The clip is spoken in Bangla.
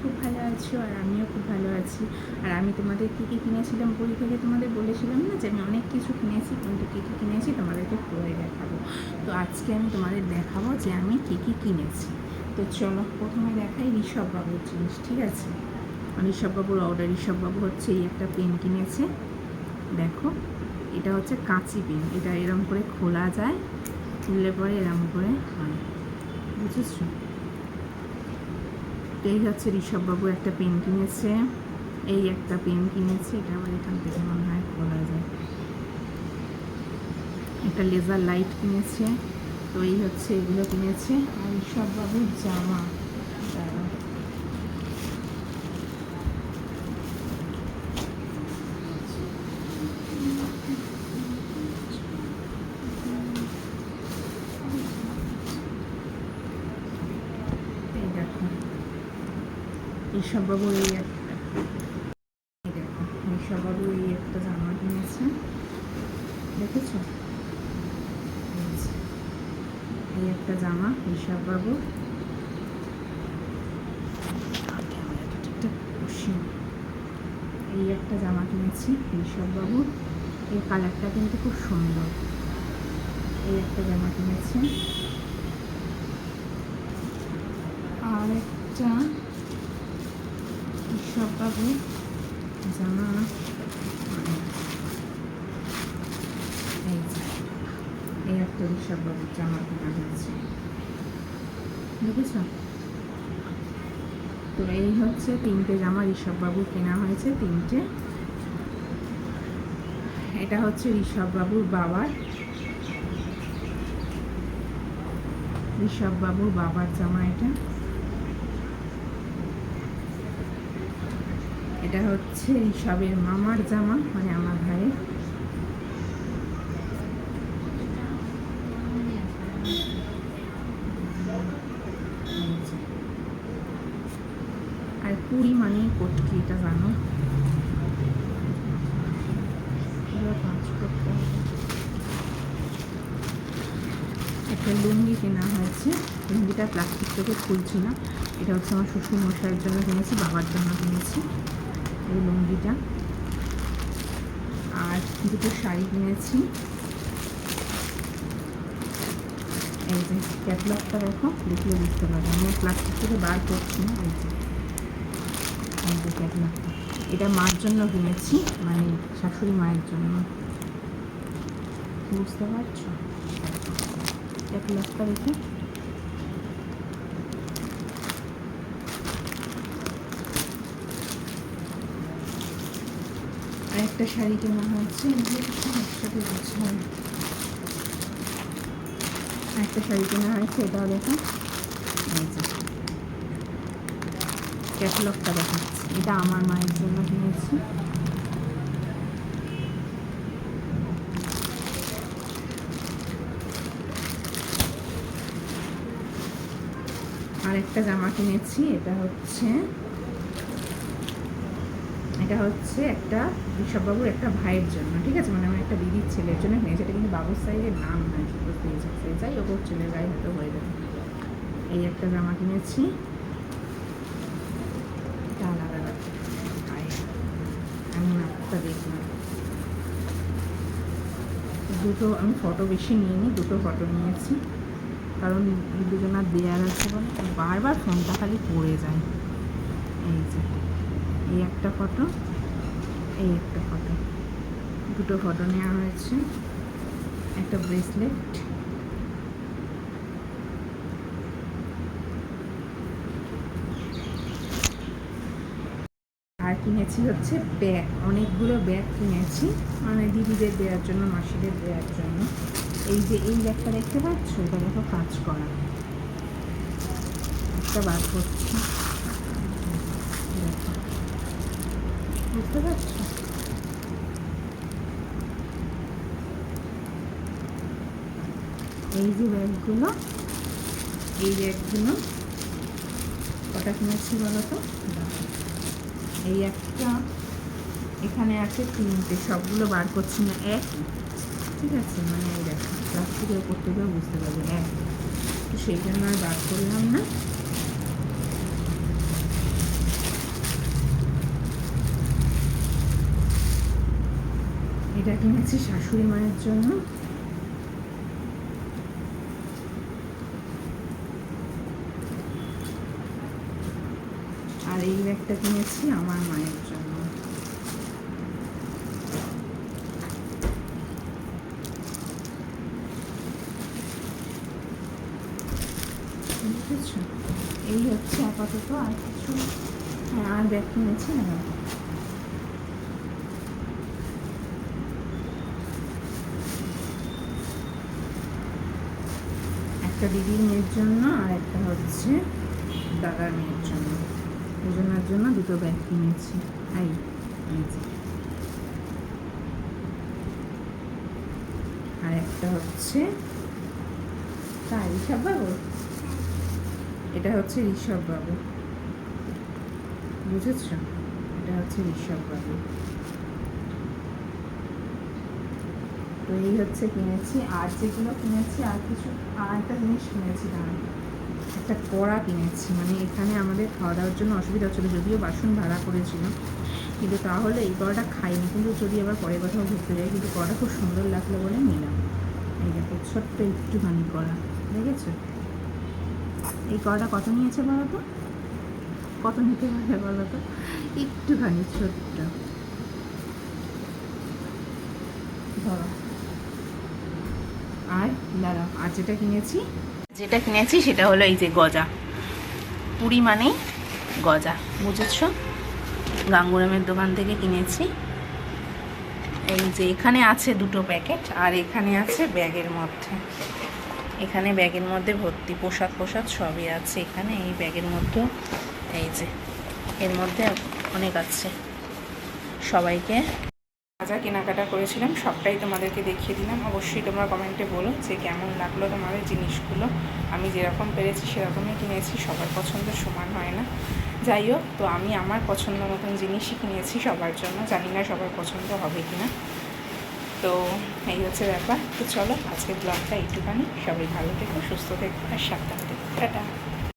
খুব ভালো আছো আর আমিও খুব ভালো আছি। আর আমি তোমাদের কী কী কিনেছিলাম পুরী থেকে তোমাদের বলেছিলাম না যে আমি অনেক কিছু কিনেছি, কিন্তু কী কী কিনেছি তোমাদেরকে পরে দেখাবো। তো আজকে আমি তোমাদের দেখাবো যে আমি কী কী কিনেছি। তো চলো প্রথমে দেখাই ঋষভবাবুর জিনিস, ঠিক আছে? ঋষভবাবুর অর্ডার ঋষভবাবু হচ্ছে এই একটা পেন কিনেছে। দেখো, এটা হচ্ছে কাঁচি পেন এটা এরম করে খোলা যায়, খুললে পরে এরম করে হয়। বুঝেছ? এই হচ্ছে ঋষভবাবু একটা পেন কিনেছে। এই একটা পেন কিনেছে, এটা আবার এখান থেকে মনে হয় খোলা যায়। একটা লেজার লাইট কিনেছে। তো এই হচ্ছে এগুলো কিনেছে। আর ঋষভবাবুর জামা দাঁড়াও। এই দেখো ঋষভবাবু এই একটা দেখো ঋষভবাবু এই একটা জামা কিনেছে। দেখেছ? এই একটা জামা ঋষভবাবু এই একটা জামা কিনেছি ঋষভবাবু এই কালারটা কিন্তু খুব সুন্দর। এই একটা জামা কিনেছি। আর একটা ঋষভবাবু জামা এই এই একটা ঋষভবাবুর জামা কেনা হয়েছে দেখেছ তো এই হচ্ছে তিনটে জামা ঋষভবাবুর কেনা হয়েছে তিনটে এটা হচ্ছে ঋষভবাবুর বাবার ঋষভবাবুর বাবার জামা এটা এটা হচ্ছে সবের মামার জামা মানে আমার ভাইয়ের। আর পুরি মানে কটকি, এটা জানো। একটা লুঙ্গি কেনা হয়েছে। লুঙ্গিটা প্লাস্টিক থেকে খুলছি না। এটা হচ্ছে আমার শ্বশুর মশাইয়ের জন্য কিনেছি, বাবার জন্য কিনেছি। এই লুঙ্গিটা। আর দুটো শাড়ি কিনেছি। এই যে ক্যাটলগটা দেখো দেখিয়ে বুঝতে পারবে। আমি প্লাস্টিক থেকে বার করছি না, এই যে। এই যে ক্যাটলগটা এটা মার জন্য কিনেছি মানে শাশুড়ি মায়ের জন্য। বুঝতে পারছ? ক্যাটলগটা দেখে। একটা শাড়ি কেনা হয়েছে একসাথে গোছানো একটা শাড়ি কেনা হয়েছে, এটাও দেখো। ক্যাটালগটা দেখাচ্ছি। এটা আমার মায়ের জন্য কিনেছি। আর একটা জামা কিনেছি, এটা হচ্ছে এটা হচ্ছে একটা ঋষভবাবুর একটা ভাইয়ের জন্য ঠিক আছে? মানে আমার একটা দিদির ছেলের জন্য কিনেছি এটা কিন্তু বাবুর সাইজের নাম নয় ছোটো সাইজ আছে যাই হোক, ওর ছেলের গায়ে হয়তো হয়ে যাবে। এই একটা জামা কিনেছি। এটা আলাদা দুটো আমি ফটো বেশি নিইনি, দুটো ফটো নিয়েছি। কারণ দুজনার দেয়ার আছে বলে, বারবার ফোনটা খালি পড়ে যায়। এই যে। এই একটা ফটো, এই একটা ফটো। দুটো ফটো নেওয়া হয়েছে। একটা ব্রেসলেট আর কিনেছি হচ্ছে ব্যাগ অনেকগুলো ব্যাগ কিনেছি। মানে দিদিদের দেওয়ার জন্য, মাসিদের দেওয়ার জন্য। এই যে এই ব্যাগটা দেখতে পাচ্ছ? এটা দেখো কাজ করা। একটা বার করছি দেখো বুঝতে পারছ? এই যে ব্যাগগুলো, এই ব্যাগগুলো, কটা কিনেছি বলো তো? এই একটা, এখানে আছে তিনটে, সবগুলো বার করছি না, এক। ঠিক আছে মানে এই দেখো, প্লাস্টিকের উপর থেকেও বুঝতে পারবে এক। তো সেই জন্য আর বার করলাম না। এটা কিনেছি শাশুড়ি মায়ের জন্য। আর এই ব্যাগটা কিনেছি আমার মায়ের জন্য। এই হচ্ছে আপাতত আর কিছু। হ্যাঁ আর ব্যাগ কিনেছি না একটা দিদির মেয়ের জন্য আর একটা হচ্ছে দাদার মেয়ের জন্য। দুজনের জন্য দুটো ব্যাগ কিনেছি। এই আর একটা হচ্ছে তাই ঋষভ বাবু এটা হচ্ছে ঋষভ বাবু বুঝেছ? এটা হচ্ছে ঋষভ বাবু তো এই হচ্ছে কিনেছি, আর যেগুলো কিনেছি, আর কিছু, আর একটা জিনিস কিনেছি, দাঁড়ান। একটা কড়া কিনেছি মানে এখানে আমাদের খাওয়া দাওয়ার জন্য অসুবিধা হচ্ছিল, যদিও বাসন ভাড়া করেছিল। কিন্তু তাহলে এই কড়াটা খাইনি, কিন্তু যদি আবার পরে কোথাও ঘুরতে যাই, কিন্তু কড়াটা খুব সুন্দর লাগল বলে নিলাম। এই দেখো, ছোট্ট একটুখানি কড়া, দেখেছ? এই কড়াটা কত নিয়েছে বলো তো? কত নিতে পারে বলো তো? একটুখানি ছোট্ট। ধরো। আর দাঁড়াও, আর যেটা কিনেছি? যেটা কিনেছি সেটা হলো এই যে গজা। পুরি মানেই গজা, বুঝেছ? গাঙ্গুরামের দোকান থেকে কিনেছি। এই যে এখানে আছে দুটো প্যাকেট, আর এখানে আছে ব্যাগের মধ্যে। এখানে ব্যাগের মধ্যে ভর্তি পোশাক পোশাক সবই আছে এখানে, এই ব্যাগের মধ্যেও এই যে। এর মধ্যে অনেক আছে। সবাইকে যা কেনাকাটা করেছিলাম, সবটাই তোমাদেরকে দেখিয়ে দিলাম। অবশ্যই তোমরা কমেন্টে বলো যে কেমন লাগল তোমাদের জিনিসগুলো। আমি যেরকম পেরেছি সেরকমই কিনেছি, সবার পছন্দ সমান হয় না। যাই হোক, তো আমি আমার পছন্দ মতন জিনিসই কিনেছি সবার জন্য। জানি না সবার পছন্দ হবে কি না তো এই হচ্ছে ব্যাপার। তো চলো, আজকের ব্লগটা একটুখানি সবাই ভালো থেকো, সুস্থ থেকো, আর সাবধান থেকো। টাটা।